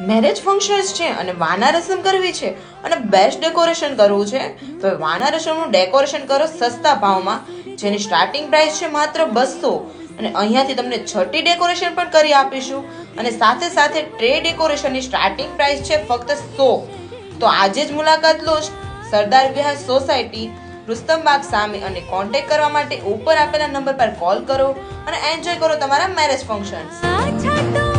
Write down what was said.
Marriage functions છે અને વાના રસમ કરવી છે અને બેસ્ટ ડેકોરેશન કરવું છે. તો વાના રસમનું ડેકોરેશન કરો સસ્તા ભાવમાં, જેની સ્ટાર્ટિંગ પ્રાઇસ છે માત્ર બસો. અને અહીંયાથી તમને છઠ્ઠી ડેકોરેશન પણ કરી આપીશું. અને સાથે સાથે ટ્રે ડેકોરેશનની સ્ટાર્ટિંગ પ્રાઇસ છે ફક્ત સો. તો આજે જ મુલાકાત લો સરદાર વિહાર સોસાયટી રુસ્તમબાગ સામે અને કોન્ટેક્ટ કરવા માટે ઉપર આપેલા નંબર પર કોલ કરો અને એન્જોય કરો તમારા મેરેજ ફંક્શન્સ